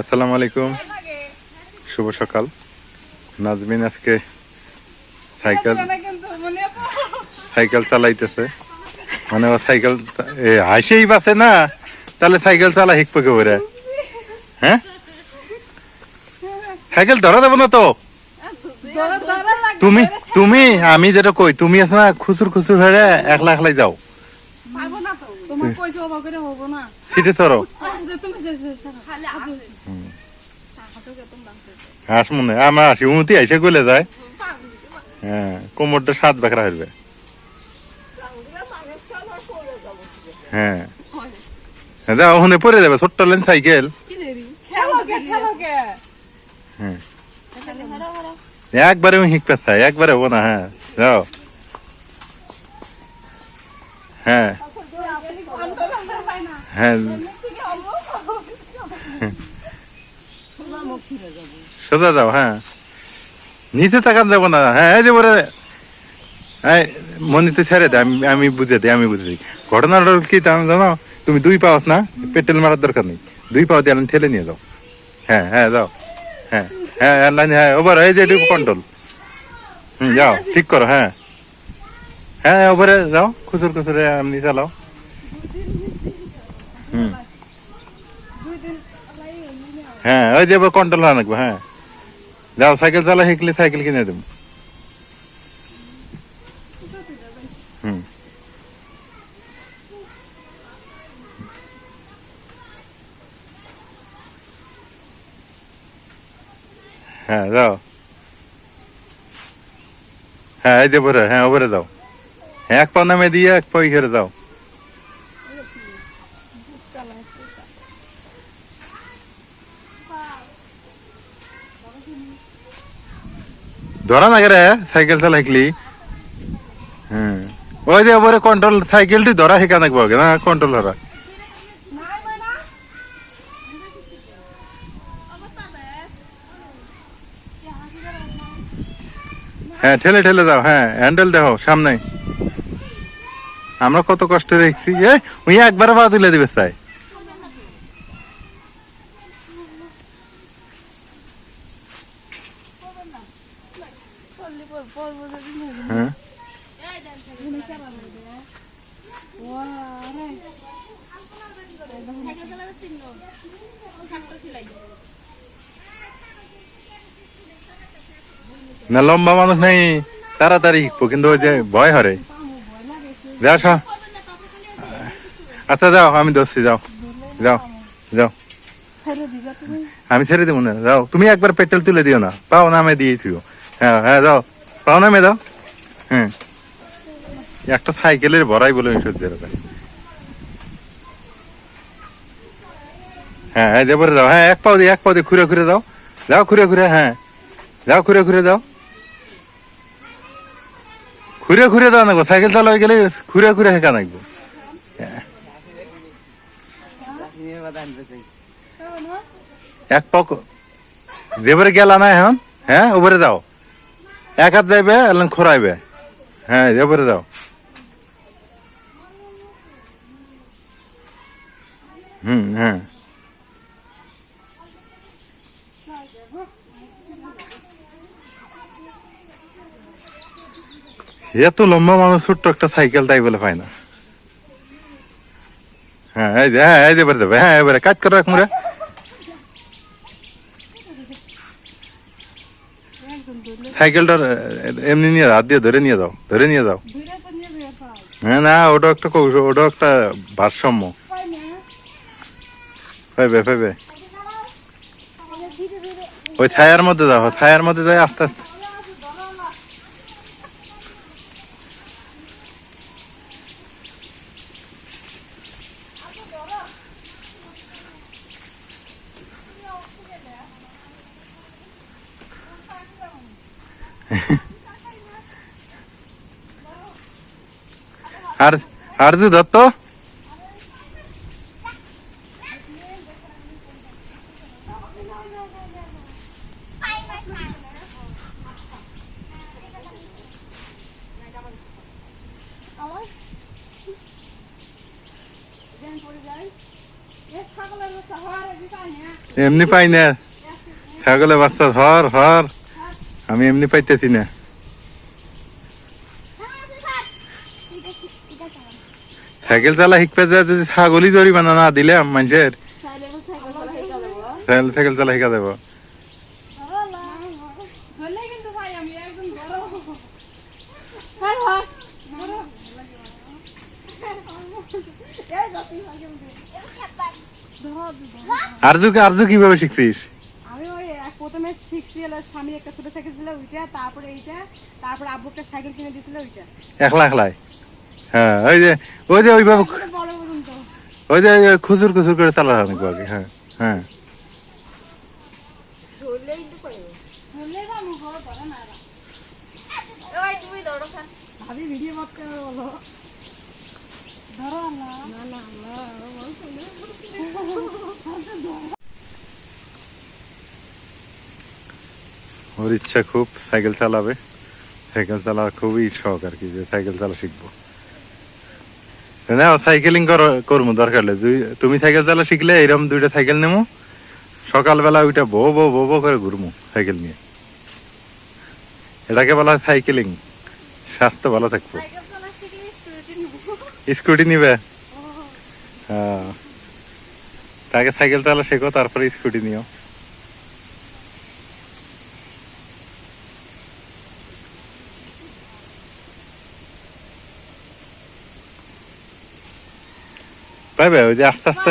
আসসালামু আলাইকুম। শুভ সকাল। নাজমিন আজকে সাইকেল সাইকেল চালাইতেছে। মানে ও সাইকেল হাসেই বাসে না। তাহলে সাইকেল চালা শিখবে কে বলে হ্যাঁ? সাইকেল ধরা দেবো না তো? তুমি তুমি, আমি যেটা কই, তুমি আছে না খুচুর খুচুর হয়ে একলা একলাই যাও। তোমার কইছে অবাক করে হব না। সিটে চড়ো হাস মনে আমার হাসি উমতি আইসে গলে যায়। হ্যাঁ কোমরটা সাত বেকরা হইবে। হ্যাঁ। যাও ওখানে পরে যাবে, ছোট্ট লেন সাইকেল। হ্যাঁ। একবারে শিখতে চাই একবারে হব না হ্যাঁ যাও। হ্যাঁ। হ্যাঁ। সোজা যাও হ্যাঁ। নিচে তাকান যাব না। হ্যাঁ এই যে বলে মনে তো ছেড়ে দে, আমি আমি বুঝে দিই, আমি বুঝে দিই। ঘটনাটা কি জানো তুমি দুই পাওস না, পেট্রোল মারার দরকার নেই। দুই পাও দিয়ে ঠেলে নিয়ে যাও। হ্যাঁ হ্যাঁ যাও। হ্যাঁ হ্যাঁ লাইন হ্যাঁ ওভার এই যে কন্ট্রোল হুম, যাও, ঠিক করো হ্যাঁ। হ্যাঁ ওভারে যাও, খুচুর, খুচুরে, এমনি চালাও। হুম। হ্যাঁ ওই যে কন্ট্রোল হওয়া লাগবে হ্যাঁ। যাও সাইকেল চালা শিখলে সাইকেল কিনে দেবো। হুম। হ্যাঁ যাও। হ্যাঁ এই যে পরে হ্যাঁ ওপরে যাও। হ্যাঁ এক পা নামে দিয়ে এক পা ঘেরে যাও। ধরা না রে সাইকেল চালা শিখলি হ্যাঁ। ওই যে ওপরে কন্ট্রোল সাইকেলটি ধরা শিখা না? কন্ট্রোল ধরা। হ্যাঁ ঠেলে ঠেলে দাও হ্যাঁ হ্যান্ডেল দেখো সামনে আমরা কত কষ্ট রেখেছি। এ উই একবার পা তুলে দিবে, তাই হ্যাঁ না, লম্বা মানুষ নেই। তাড়াতাড়ি কিন্তু ওই যে ভয় হরে। যাও সব আচ্ছা যাও, আমি দোষী যাও। যাও যাও। আমি ছেড়ে দেবো না, যাও। তুমি একবার পেট্রোল তুলে দিও না। পাও নামে দিয়ে থিও হ্যাঁ হ্যাঁ যাও। পাও নামে দাও। হ্যাঁ একটা সাইকেলের ভরাই বলে সত্যি কথা। হ্যাঁ হ্যাঁ দেবরে দাও। হ্যাঁ এক পাও দিয়ে, এক পাও দিয়ে ঘুরে ঘুরে দাও। যাও ঘুরে ঘুরে হ্যাঁ। যাও ঘুরে ঘুরে দাও। ঘুরে ঘুরে দাও না গো সাইকেল চালাবে গেলে ঘুরে ঘুরে হেঁকা নাকবো। এক পাক দেবরে গেলা না এখন? হ্যাঁ উপরে দাও। এক হাত দেবে, এলেন খোরাইবে। হ্যাঁ দেবরে দাও। হুম হ্যাঁ। এত লম্বা মানুষ ছোট্ট একটা সাইকেল তাই বলে পায় না। হ্যাঁ এই হ্যাঁ এই হ্যাঁ এবারে কাজ করে এমনি নিয়ে হাত দিয়ে ধরে নিয়ে দাও ধরে নিয়ে পাই হ্যাঁ না ওটা একটা কৌশল ওটা একটা ভারসাম্য। ওই ছায়ার মধ্যে দাও ছায়ার মধ্যে যাই, আস্তে আস্তে। আর আর তুই ধর তো আমার জ্ঞান পড়ে যায় এমনি পাই না। ছাগলের বাচ্চা হর হর আমি এমনি পাইতেছি না। সাইকেল চালা যায় যদি ছাগলই জরিমানা না দিলে মানুষের সাইকেল চালা শিখা দেবো আরজু আরজু কীভাবে শিখছিস? আমি ওই প্রথমে শিখছি হলো স্বামীর একটা ছোট সাইকেল ছিল ওইটা তারপরে এইটা তারপরে আব্বু একটা সাইকেল কিনে দিয়েছিল ওইটা। একলা একলাই? হ্যাঁ ওই যে ওই যে ওইভাবে ওই যে ওই খুচুর খুচুর করে চালা অনেক আগে হ্যাঁ হ্যাঁ। ওর ইচ্ছা খুব সাইকেল চালাবে। সাইকেল চালা খুবই শখ আর কি যে সাইকেল চালা শিখব। না সাইকেলিং করব দরকার হলে। তুমি সাইকেল চালা শিখলে এরকম দুইটা সাইকেল নেব সকালবেলা ওইটা বো বো বো বো করে ঘুরবো সাইকেল নিয়ে। এটাকে বলা হয় সাইকেলিং স্বাস্থ্য ভালো থাকব। স্কুটি নিবে? হ্যাঁ। তাকে সাইকেল চালা শেখো তারপরে স্কুটি নিও। পাইবে ওই যে আস্তে আস্তে।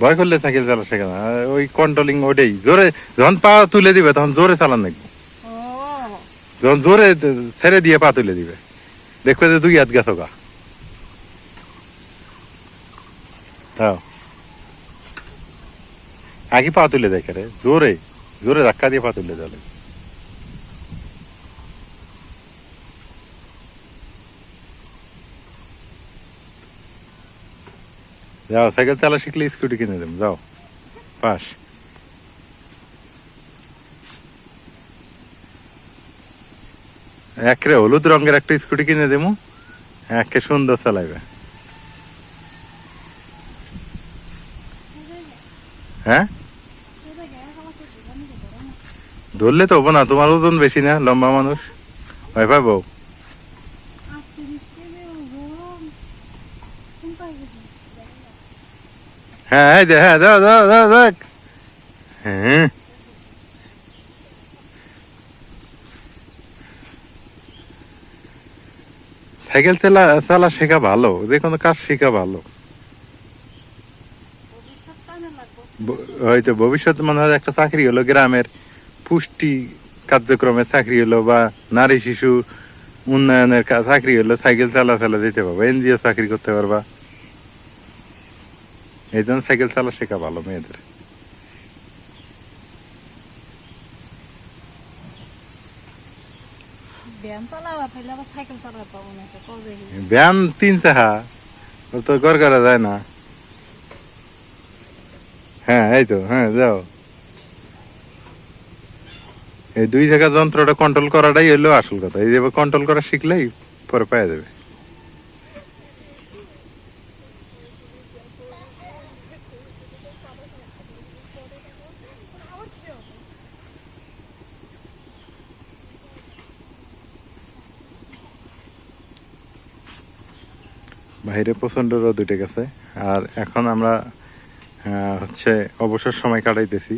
ভয় করলে সাইকেল চালা শেখে না ওই কন্ট্রোলিং ওটাই জোরে যখন পা তুলে দিবে তখন জোরে চালান নাকি যখন জোরে ছেড়ে দিয়ে পা তুলে দিবে। দেখবে যে দুই হাত গেছো গা। তাও আগে পা তুলে দেখে রে জোরে জোরে ধাক্কা দিয়ে পা তুলে দেবে যাও, সাইকেল চালা শিখলে স্কুটি কিনে দেব, যাও। পাস। একে হলুদ রঙের একটা স্কুটি কিনে দেবো, একে সুন্দর চালাইবে। হ্যাঁ? ধরলে তো হব না, তোমার ওজন বেশি না, লম্বা মানুষ। ভয় পাবো আজকে দিচ্ছে যে গরম কোন পাই গেছে হ্যাঁ এই যে হ্যাঁ দাও দেখ। হ্যাঁ। সাইকেল চালা চালা শেখা ভালো, যে কাজ শেখা ভালো। হয়তো ভবিষ্যতে মনে হয় একটা চাকরি হলো গ্রামের পুষ্টি কার্যক্রমে চাকরি হলো বা নারী শিশু উন্নয়নের চাকরি হলো সাইকেল চালা চালা যেতে পারবা, এনজিও চাকরি করতে পারবা। এই জন্য সাইকেল চালা শেখা ভালো মেয়েদের। ব্যায়াম তিন চাহা তো গড় করা যায় না। হ্যাঁ এই তো হ্যাঁ যাও। এই দুই জায়গা যন্ত্রটা কন্ট্রোল করাটাই হলো আসল কথা। এই যে কন্ট্রোল করা শিখলেই পরে পাওয়া যাবে। বাইরে প্রচণ্ড রোদ উঠে গেছে। আর এখন আমরা হচ্ছে অবসর সময় কাটাইতেছি।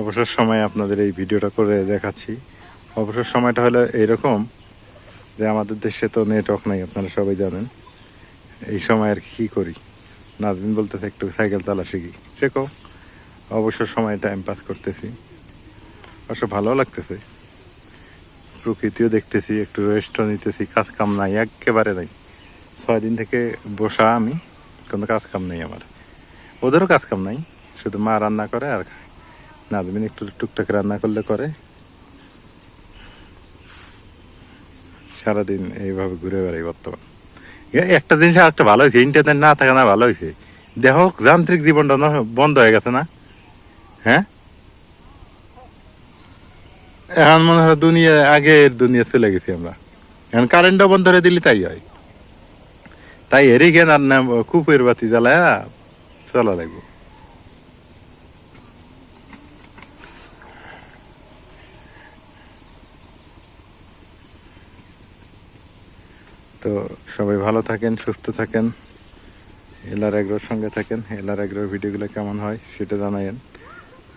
অবসর সময় আপনাদের এই ভিডিওটা করে দেখাচ্ছি। অবসর সময়টা হলো এইরকম যে আমাদের দেশে তো নেটওয়ার্ক নাই, আপনারা সবাই জানেন। এই সময় আর কি করি? নাজমিন বলতেছে, একটু সাইকেল চালা শিখি। শেখো অবসর সময় টাইম পাস করতেছি। অবশ্য ভালো লাগতেছে। প্রকৃতিও দেখতেছি, একটু রেস্টও নিতেছি, কাজ কাম নাই, একেবারে নাই। ছয় দিন থেকে বসা আমি, কোনো কাজ কাম নেই আমার। ওদেরও কাজ কাম নাই, শুধু মা রান্না করে আর নাজমিন একটু টুকটাক রান্না করলে করে। সারাদিন এইভাবে ঘুরে বেড়াই বর্তমান। একটা জিনিস আর একটা ভালো হয়েছে ইন্টারনেট না থাকা না ভালো হয়েছে। দেহ যান্ত্রিক জীবনটা বন্ধ হয়ে গেছে না? হ্যাঁ? এখন মনে হয় দুনিয়া, আগের দুনিয়া চলে গেছি আমরা। এখন কারেন্টও বন্ধ করে দিলে, তাই হয়। তাই এরই কেন আর না কুপের বাতি জ্বালায় চলা লাগবো। তো সবাই ভালো থাকেন, সুস্থ থাকেন, এলার এগ্রোর সঙ্গে থাকেন, এলার এগ্রোর ভিডিওগুলো কেমন হয় সেটা জানাইন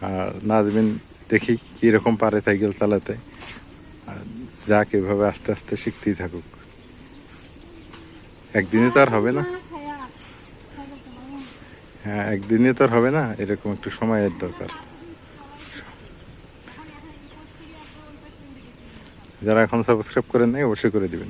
আর নাজমিন দেখি কীরকম পারে সাইকেল চালাতে যাক, এভাবে আস্তে আস্তে শিখতেই থাকুক। একদিনে তো আর হবে না। হ্যাঁ একদিনে তো আর হবে না, এরকম একটু সময়ের দরকার। যারা এখন সাবস্ক্রাইব করেন নাই, অবশ্যই করে দিবেন।